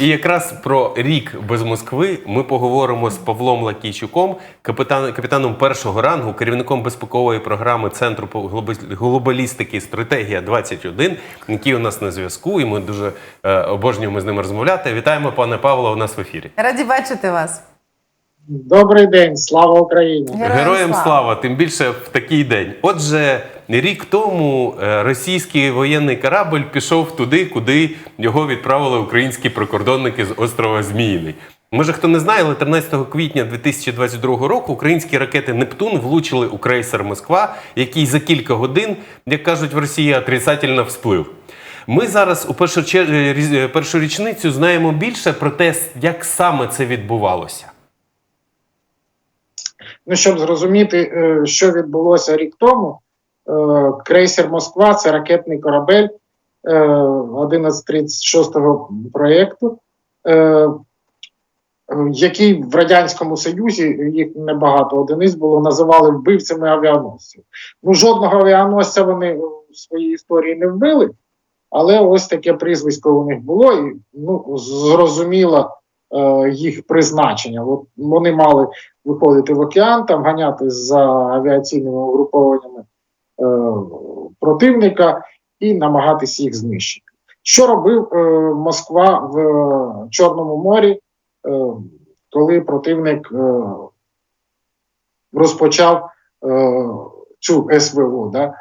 І якраз про рік без Москви ми поговоримо з Павлом Лакійчуком, капітан, капітаном першого рангу, керівником безпекової програми Центру глобалістики Стратегія 21 який у нас на зв'язку, і ми дуже е, обожнюємо з ним розмовляти. Вітаємо, пане Павло, у нас в ефірі. Раді бачити вас. Добрий день, слава Україні! Героям Героям слава. слава, тим більше в такий день. Отже, рік тому е, російський воєнний корабль пішов туди, куди його відправили українські прикордонники з острова Зміїний. Може, хто не знає, але 13 квітня 2022 року українські ракети Нептун влучили у крейсер Москва, який за кілька годин, як кажуть в Росії, отрицательно всплив. Ми зараз у першу, першу річницю знаємо більше про те, як саме це відбувалося. Ну, щоб зрозуміти, е, що відбулося рік тому, е, крейсер Москва це ракетний корабель е, 1136-го проєкту, е, е, який в Радянському Союзі їх небагато одиниць було, називали вбивцями авіаносців. Ну, жодного авіаносця вони в своїй історії не вбили, але ось таке прізвисько у них було, і ну, зрозуміло е, їх призначення. От вони мали виходити в океан, там ганяти за авіаційними угрупованнями е, противника і намагатись їх знищити. Що робив е, Москва в Чорному морі, коли противник розпочав цю СВО, да,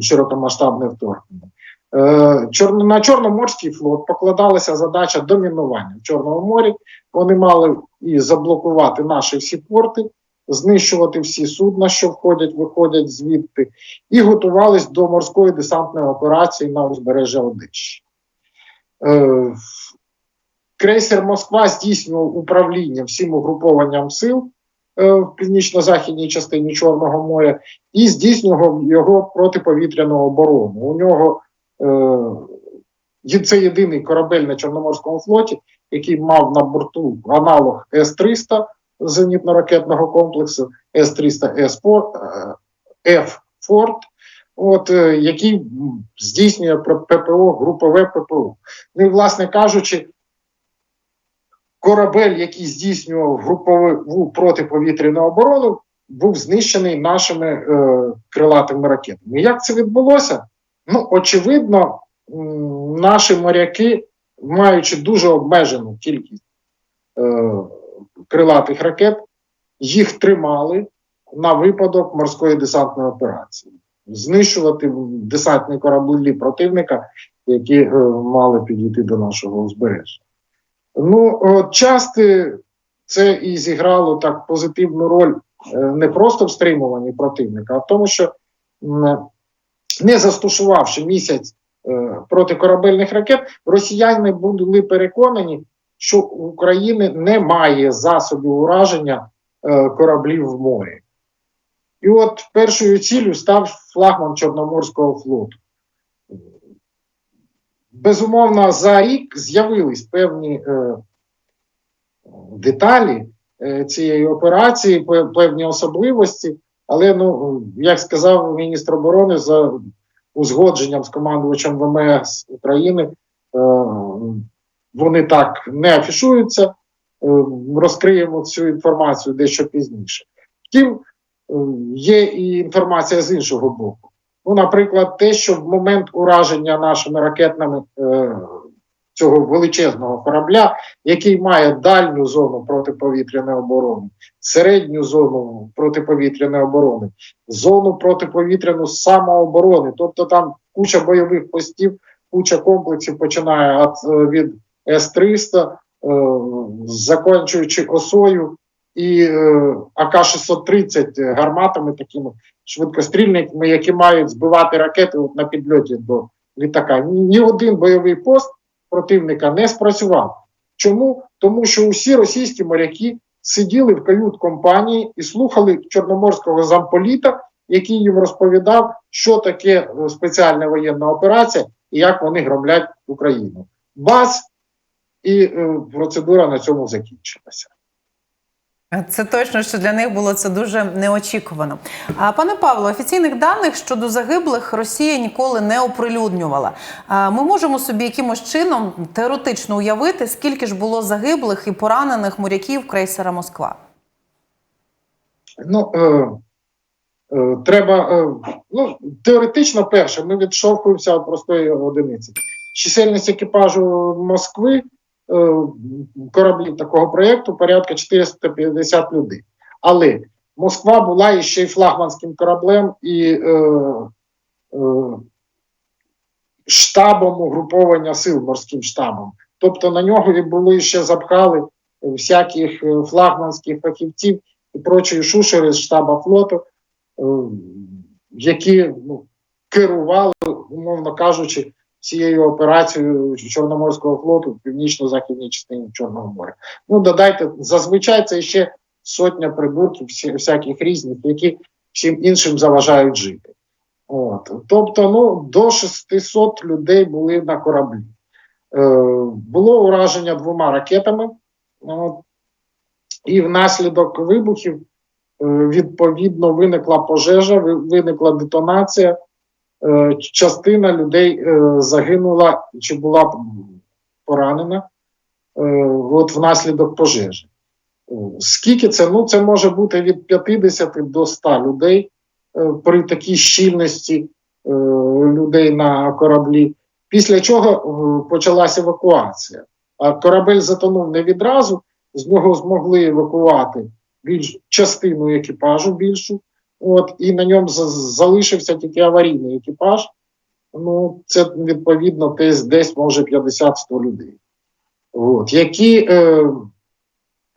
широкомасштабне вторгнення? Е, на Чорноморський флот покладалася задача домінування в Чорному морі. Вони мали і заблокувати наші всі порти, знищувати всі судна, що входять, виходять звідти, і готувались до морської десантної операції на узбережжя Одещі. Е, крейсер Москва здійснював управління всім угрупованням сил е, в північно-західній частині Чорного моря і здійснював його протиповітряну оборону. У нього це єдиний корабель на Чорноморському флоті, який мав на борту аналог С-300 зенітно-ракетного комплексу, С-300 F Форт, от, е, який здійснює ППО, групове ППО. Ну і, власне кажучи, корабель, який здійснював групову протиповітряну оборону, був знищений нашими е, крилатими ракетами. Як це відбулося? Ну, очевидно, наші моряки, маючи дуже обмежену кількість е, крилатих ракет, їх тримали на випадок морської десантної операції, знищувати десантні кораблі противника, які е, мали підійти до нашого узбережжя. Ну, часто це і зіграло так позитивну роль е, не просто в стримуванні противника, а в тому, що не застосувавши місяць е, протикорабельних ракет, росіяни були переконані, що у України немає засобів ураження е, кораблів в морі. І от першою ціллю став флагман Чорноморського флоту. Безумовно, за рік з'явились певні е, деталі е, цієї операції, певні особливості, але, ну, як сказав міністр оборони, за узгодженням з командувачем ВМС України, е, вони так не афішуються. Е, розкриємо цю інформацію дещо пізніше. Втім, е, є і інформація з іншого боку. Ну, наприклад, те, що в момент ураження нашими ракетними цього величезного корабля, який має дальню зону протиповітряної оборони, середню зону протиповітряної оборони, зону протиповітряну самооборони, тобто там куча бойових постів, куча комплексів починає е, від С-300, е, закінчуючи осою і е, АК-630 гарматами такими швидкострільниками, які мають збивати ракети на підльоті до літака. Ні один бойовий пост противника не спрацював. Чому? Тому що усі російські моряки сиділи в кают-компанії і слухали чорноморського замполіта, який їм розповідав, що таке е, спеціальна воєнна операція і як вони громлять Україну. Бас! і е, процедура на цьому закінчилася. Це точно, що для них було це дуже неочікувано. А пане Павло, офіційних даних щодо загиблих Росія ніколи не оприлюднювала. А Ми можемо собі якимось чином теоретично уявити, скільки ж було загиблих і поранених моряків крейсера Москва. Ну, е, е, треба, е, ну, теоретично, перше, ми відштовхуємося від простої одиниці. Чисельність екіпажу Москви, кораблів такого проєкту, порядка 450 людей. Але Москва була і ще й флагманським кораблем і е, е, штабом угруповання сил морським штабом. Тобто на нього і були ще запхали всяких е, флагманських фахівців і прочої шушери з штаба флоту, е, які ну, керували, умовно кажучи, цією операцією Чорноморського флоту в північно-західній частині Чорного моря. Ну, додайте, зазвичай це ще сотня прибурків, всі, всяких різних, які всім іншим заважають жити. От. Тобто, ну, до 600 людей були на кораблі. Е, було ураження двома ракетами. От, і внаслідок вибухів е, відповідно виникла пожежа, виникла детонація. Е, Частина людей е, загинула чи була поранена е, от внаслідок пожежі. Скільки це? Ну, це може бути від 50 до 100 людей при такій щільності людей на кораблі. Після чого почалася евакуація. А корабель затонув не відразу, з нього змогли евакувати більш частину екіпажу більшу. От, і на ньому залишився тільки аварійний екіпаж. Ну, це відповідно десь, десь може 50-100 людей, от, які е,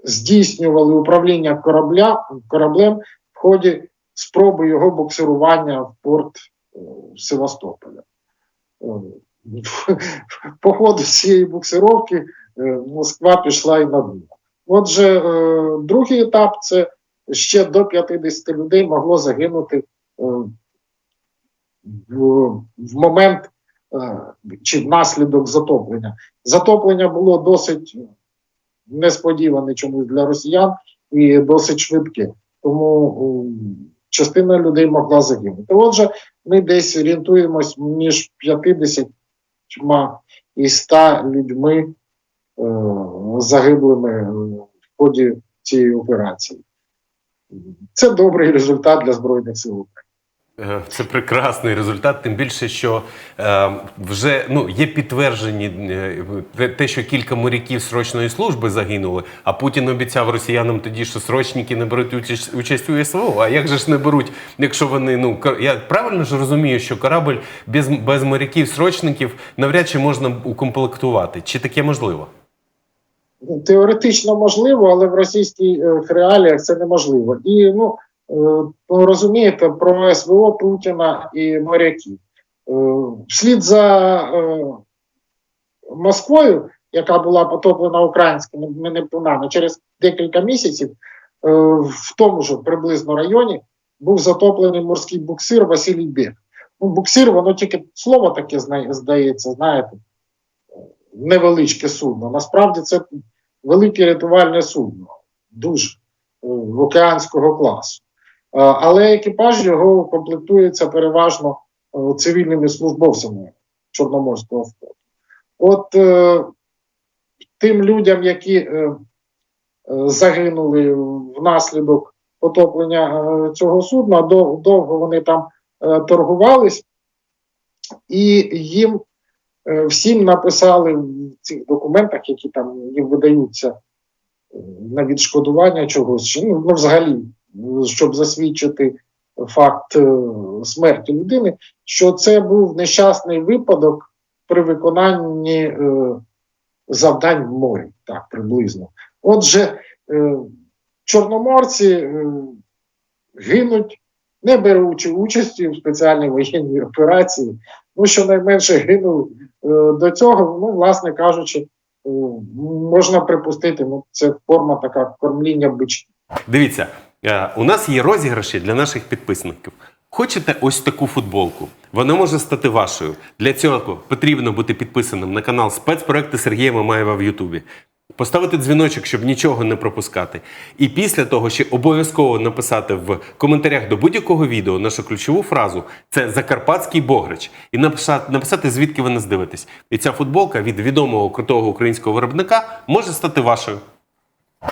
здійснювали управління корабля, кораблем в ході спроби його буксирування в порт е, Севастополя. Е, По ходу цієї буксировки е, Москва пішла і на дно. Отже, е, другий етап це ще до 50 людей могло загинути е, в, в момент е, чи внаслідок затоплення. Затоплення було досить несподіване чомусь для росіян і досить швидке. Тому е, частина людей могла загинути. Отже, ми десь орієнтуємось між 50 і 100 людьми загиблими в ході цієї операції. Це добрий результат для Збройних сил. Е, Це прекрасний результат, тим більше, що е, вже ну, є підтверджені е, те- що кілька моряків срочної служби загинули, а Путін обіцяв росіянам тоді, що срочники не беруть участь, участь у СВО. А як же ж не беруть, якщо вони ну я правильно ж розумію, що корабль без, без моряків-срочників навряд чи можна укомплектувати? Чи таке можливо? Теоретично можливо, але в російських е, реаліях це неможливо. І ну, е, ну розумієте, про СВО Путіна і моряків. Е, Вслід за Москвою, яка була потоплена українськими нептунами, через декілька місяців в тому ж приблизно районі був затоплений морський буксир Василій Бег. Ну, буксир, воно тільки слово таке здається, знаєте, невеличке судно. Насправді це велике рятувальне судно, дуже е, океанського класу. Е, Але екіпаж його комплектується переважно е, цивільними службовцями Чорноморського флоту. От тим людям, які загинули внаслідок потоплення цього судна, дов- довго вони там е, торгувались, і їм всім написали в цих документах, які там їм видаються е, на відшкодування чогось, ну, ну взагалі, е, щоб засвідчити факт е, смерті людини, що це був нещасний випадок при виконанні е, завдань в морі, так приблизно. Отже, е, чорноморці е, гинуть, не беручи участі в спеціальній воєнній операції. Ну, щонайменше гинули е, до цього, ну, власне кажучи, е, можна припустити, ну, це форма така кормління бичків. Дивіться, е, у нас є розіграші для наших підписників. Хочете ось таку футболку? Вона може стати вашою. Для цього потрібно бути підписаним на канал спецпроекти Сергія Мамаєва в Ютубі. Поставити дзвіночок, щоб нічого не пропускати. І після того ще обов'язково написати в коментарях до будь-якого відео нашу ключову фразу це Закарпатський Богрич. І написати, звідки ви нас дивитесь. І ця футболка від відомого крутого українського виробника може стати вашою.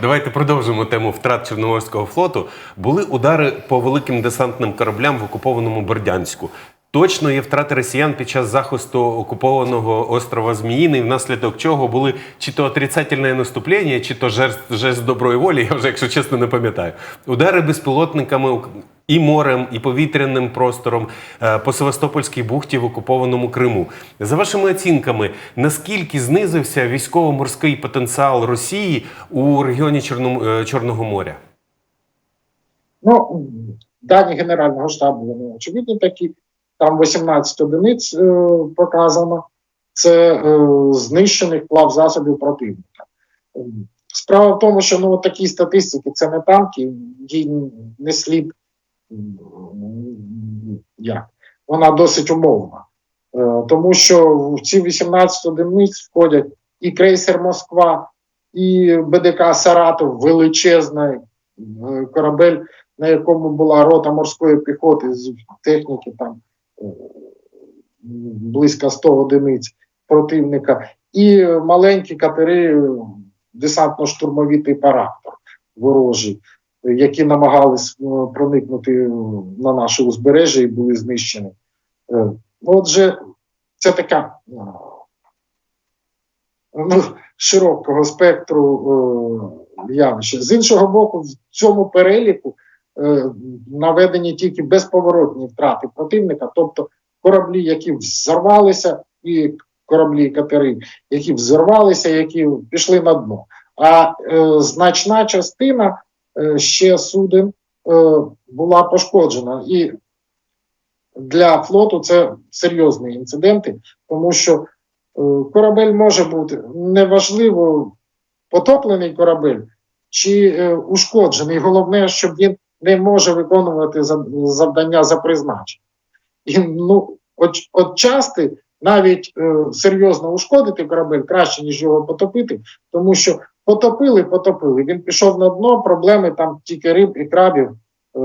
Давайте продовжимо тему втрат Чорноморського флоту. Були удари по великим десантним кораблям в окупованому Бердянську. Точно є втрати росіян під час захисту окупованого острова Зміїний, внаслідок чого були чи то отрицательне наступлення, чи то жест, жест доброї волі, я вже, якщо чесно, не пам'ятаю. Удари безпілотниками і морем, і повітряним простором е, по Севастопольській бухті в окупованому Криму. За вашими оцінками, наскільки знизився військово-морський потенціал Росії у регіоні Чорном- е, Чорного моря? Ну, дані Генерального штабу вони очевидні такі. Там 18 одиниць е, показано. Це е, знищених плав засобів противника. Справа в тому, що ну, такі статистики це не танки, їй не слід. Як? Вона досить умовна. Е, тому що в ці 18 одиниць входять і крейсер Москва, і БДК Саратов, величезний е, корабель на якому була рота морської піхоти з техніки там близько 100 одиниць противника, і маленькі катери десантно-штурмові типу «Раптор» ворожі, які намагались е, проникнути на наше узбережжя і були знищені. Е, Отже, це така е, ну, широкого спектру явища. З іншого боку, в цьому переліку наведені тільки безповоротні втрати противника, тобто кораблі, які взорвалися, і кораблі катери, які взорвалися, які пішли на дно. А е, значна частина е, ще суден е, була пошкоджена. І для флоту це серйозні інциденти, тому що е, корабель може бути неважливо потоплений корабель чи е, ушкоджений. Головне, щоб він не може виконувати завдання за призначенням. І ну, от, часто навіть е, серйозно ушкодити корабель краще, ніж його потопити, тому що потопили, потопили. Він пішов на дно, проблеми там тільки риб і крабів е,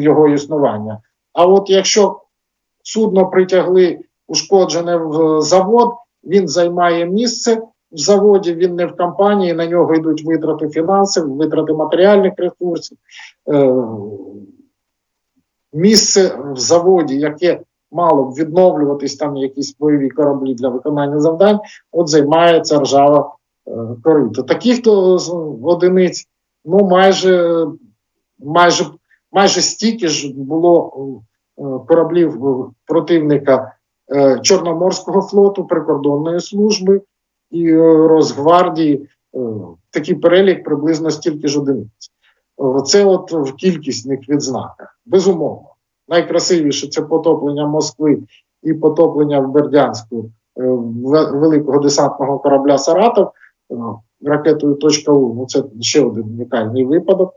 його існування. А от якщо судно притягли ушкоджене в завод, він займає місце в заводі, він не в компанії, на нього йдуть витрати фінансів, витрати матеріальних ресурсів. Е, місце в заводі, яке мало б відновлюватись, там якісь бойові кораблі для виконання завдань, от займається ржава е, корито. Таких то одиниць ну майже, майже, майже стільки ж було е, кораблів противника Чорноморського флоту, прикордонної служби і е, Росгвардії. Е, Такий перелік приблизно стільки ж одиниць. Це от в кількісних відзнаках. Безумовно. Найкрасивіше це потоплення Москви і потоплення в Бердянську е, великого десантного корабля Саратов ракетою «Точка У». Ну, це ще один унікальний випадок.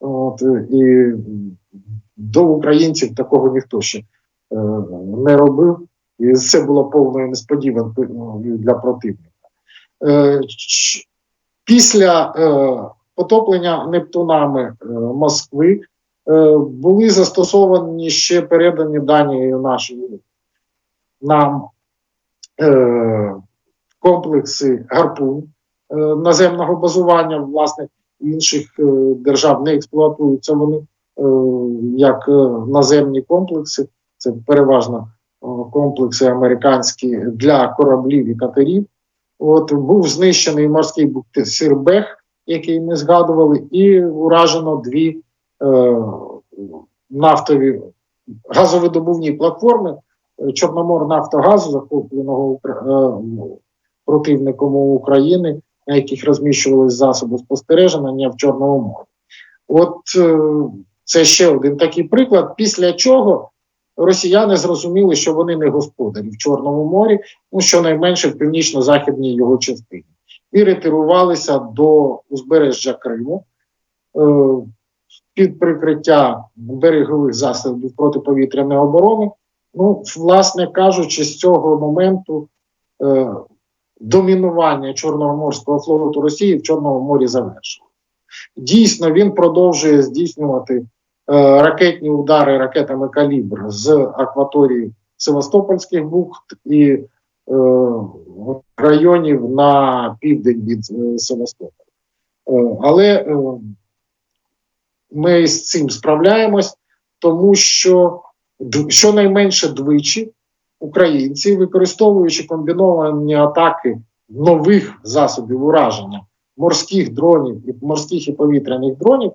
От, і до українців такого ніхто ще не робив. І це було повною несподіванкою для противника. Е, Після е, потоплення Нептунами е, Москви були застосовані ще передані дані нашої нам комплекси гарпун наземного базування, власне, інших держав не експлуатуються вони як наземні комплекси. Це переважно комплекси американські для кораблів і катерів. От був знищений морський буксир Бех, який ми згадували, і уражено дві е, нафтові газовидобувні платформи е, Чорномор Нафтогазу, захопленого е, противником України, на яких розміщувалися засоби спостереження в Чорному морі. От е, це ще один такий приклад, після чого росіяни зрозуміли, що вони не господарі в Чорному морі, ну щонайменше в північно-західній його частині, і ретирувалися до узбережжя Криму е, під прикриття берегових засобів протиповітряної оборони. Ну, власне кажучи, з цього моменту е, домінування Чорноморського флоту Росії в Чорному морі завершилося. Дійсно, він продовжує здійснювати ракетні удари ракетами калібр з акваторії Севастопольських бухт і е, районів на південь від е, Севастополя. Е, але е, ми з цим справляємось, тому що щонайменше двічі українці, використовуючи комбіновані атаки нових засобів ураження морських дронів і морських і повітряних дронів, е,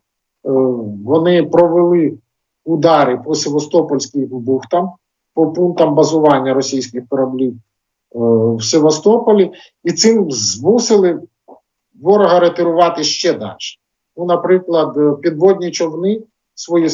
вони провели удари по Севастопольським бухтам, по пунктам базування російських кораблів е, в Севастополі, і цим змусили ворога ретирувати ще далі. Ну, наприклад, е, підводні човни свої е,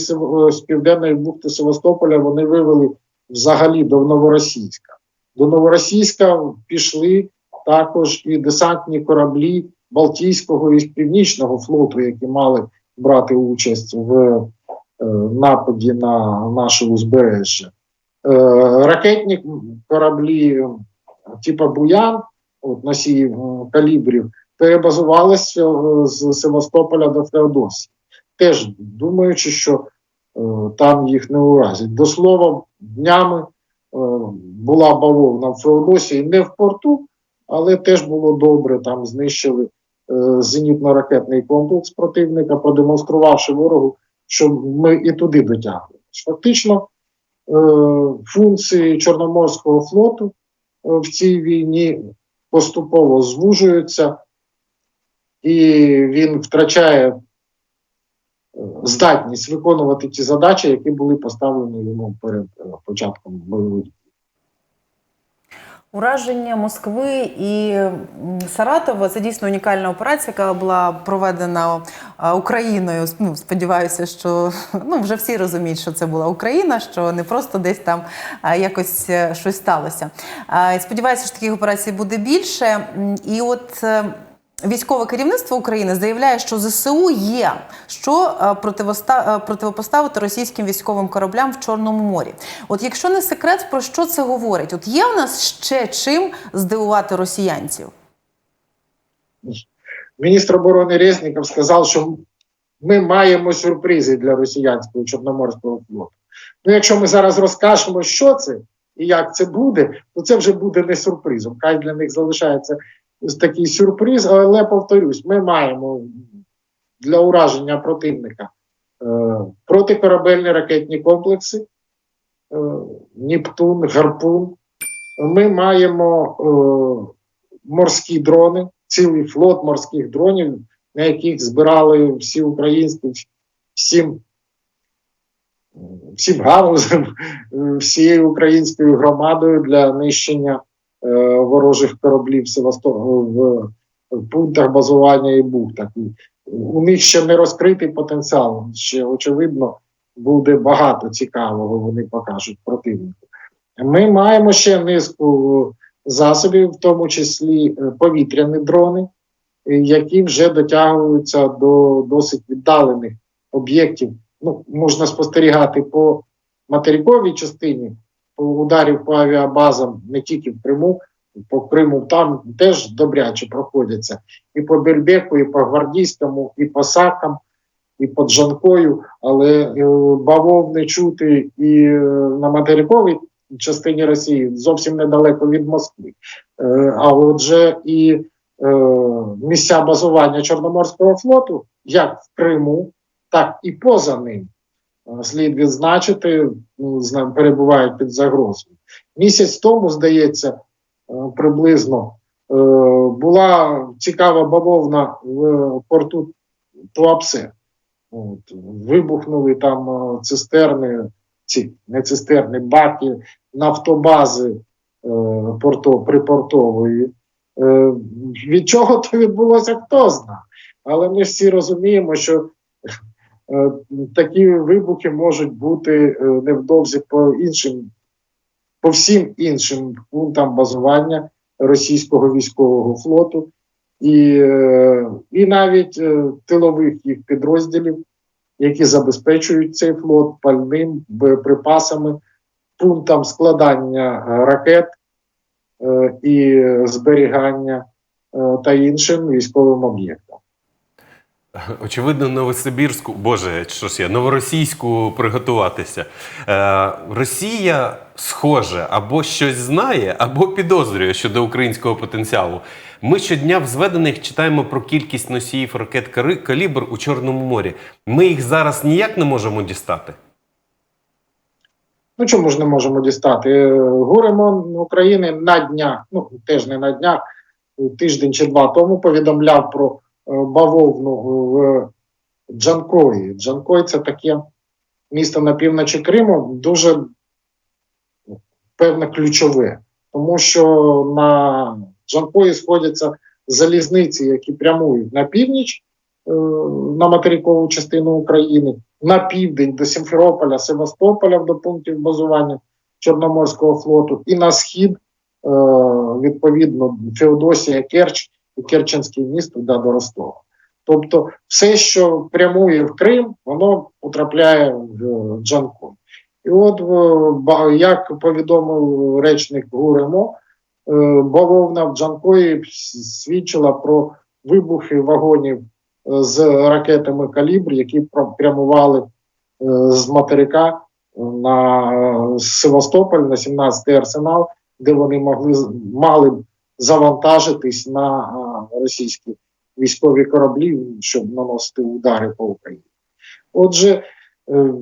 з південної бухти Севастополя вони вивели взагалі до Новоросійська. До Новоросійська пішли також і десантні кораблі Балтійського і Північного флоту, які мали брати участь в е, нападі на наше узбережжя. Е, ракетні кораблі, типу Буян, от носії е, калібрів, перебазувалися з Севастополя до Феодосії, теж думаючи, що там їх не уразять. До слова, днями була бавовна в Феодосії, не в порту, але теж було добре. Там знищили зенітно-ракетний комплекс противника, продемонструвавши ворогу, що ми і туди дотягуємо. Фактично, е, функції Чорноморського флоту е, в цій війні поступово звужуються, і він втрачає е, здатність виконувати ті задачі, які були поставлені йому перед е, початком бойових. Ураження Москви і Саратова це дійсно унікальна операція, яка була проведена Україною. Ну, сподіваюся, що ну, вже всі розуміють, що це була Україна, що не просто десь там якось е, щось сталося. Сподіваюся, що таких операцій буде більше. І от е, військове керівництво України заявляє, що ЗСУ є що е, е, противопоставити російським військовим кораблям в Чорному морі. От якщо не секрет, про що це говорить? От є в нас ще чим здивувати росіянців? Міністр оборони Резніков сказав, що ми маємо сюрпризи для росіянського чорноморського флоту. Ну, якщо ми зараз розкажемо, що це і як це буде, то це вже буде не сюрпризом. Хай для них залишається такий сюрприз, але повторюсь, ми маємо для ураження противника е, протикорабельні ракетні комплекси, е, Нептун, Гарпун. Ми маємо е, морські дрони, цілий флот морських дронів, на яких збирали всі українські, всім, всім галузям, е, всією українською громадою для нищення ворожих кораблів в, пунктах базування і бухтах. У них ще не розкритий потенціал. Ще очевидно буде багато цікавого. Вони покажуть противнику. Ми маємо ще низку засобів, в тому числі е, повітряні дрони, е, які вже дотягуються до досить віддалених об'єктів. Ну, можна спостерігати по материковій частині, ударів по авіабазам не тільки в Криму, по Криму там теж добряче проходяться. І по Бельбеку, і по Гвардійському, і по Сакам, і по Джанкою, але е, бавовни чути і е, на материковій частині Росії зовсім недалеко від Москви. Е, а отже, і місця базування Чорноморського флоту, як в Криму, так і поза ним. Слід відзначити, ну, перебувають під загрозою. Місяць тому, здається, е, приблизно е, була цікава бавовна в порту Туапсе. От, вибухнули там е, цистерни, ці не цистерни, баки, нафтобази е, порто, припортової. Е, від чого то відбулося, хто знає. Але ми всі розуміємо, що такі вибухи можуть бути е, невдовзі по іншим, по всім іншим пунктам базування російського військового флоту і, е, і навіть е, тилових їх підрозділів, які забезпечують цей флот пальним, боєприпасами, пунктам складання е, ракет, е, і зберігання е, та іншим військовим об'єктам. Очевидно, Новосибірську, боже, що ж я, новоросійську приготуватися. Е, Росія схоже або щось знає, або підозрює щодо українського потенціалу. Ми щодня в зведених читаємо про кількість носіїв ракет калібр у Чорному морі. Ми їх зараз ніяк не можемо дістати. Ну чому ж не можемо дістати? Е, Гуремон України на днях, ну теж не на днях, тиждень чи два тому повідомляв про бавовну в Джанкої. Джанкой це таке місто на півночі Криму, дуже певне ключове, тому що на Джанкої сходяться залізниці, які прямують на північ, е, на материкову частину України, на південь до Сімферополя, Севастополя до пунктів базування Чорноморського флоту, і на схід, е, відповідно, Феодосія, Керч і Керченське місто до Ростова. Тобто, все, що прямує в Крим, воно потрапляє в Джанкой. І от, е, як повідомив речник ГУРМО, е, бавовна в Джанкої свідчила про вибухи вагонів е, з ракетами калібр, які прямували з материка на Севастополь, на 17-й арсенал, де вони могли мали завантажитись на російські військові кораблі, щоб наносити удари по Україні. Отже, е,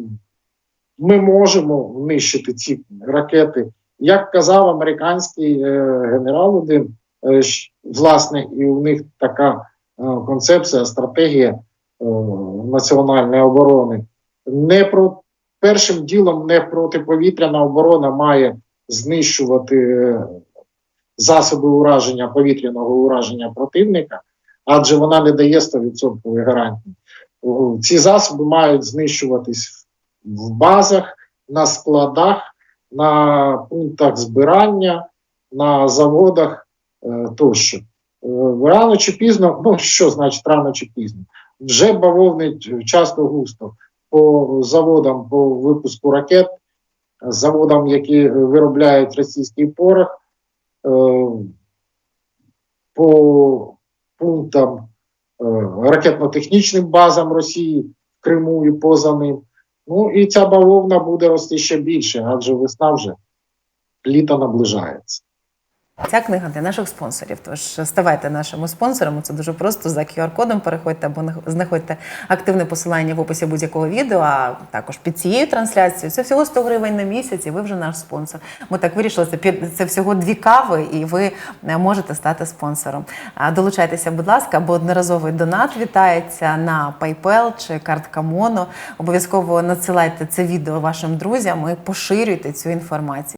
ми можемо нищити ці ракети. Як казав американський е, генерал один, е, власне, і у них така концепція, стратегія національної оборони. Не про першим ділом не протиповітряна оборона має знищувати засоби ураження повітряного ураження противника, адже вона не дає 100% гарантії. Ці засоби мають знищуватись в базах, на складах, на пунктах збирання, на заводах е, тощо. Е, Рано чи пізно, ну що значить рано чи пізно? Вже бавовнить часто густо по заводам по випуску ракет, заводам, які виробляють російський порох, по пунктам е, ракетно-технічним базам Росії в Криму і поза ним. Ну і ця бавовна буде рости ще більше, адже весна вже літо наближається. Ця книга для наших спонсорів. Тож ставайте нашими спонсорами. Це дуже просто за QR-кодом переходьте або нах- знаходьте активне посилання в описі будь-якого відео. А також під цією трансляцією це всього 100 гривень на місяць, і ви вже наш спонсор. Ми так вирішили. Це це всього дві кави, і ви е, можете стати спонсором. Долучайтеся, будь ласка, або одноразовий донат вітається на PayPal чи картка Моно. Обов'язково надсилайте це відео вашим друзям і поширюйте цю інформацію.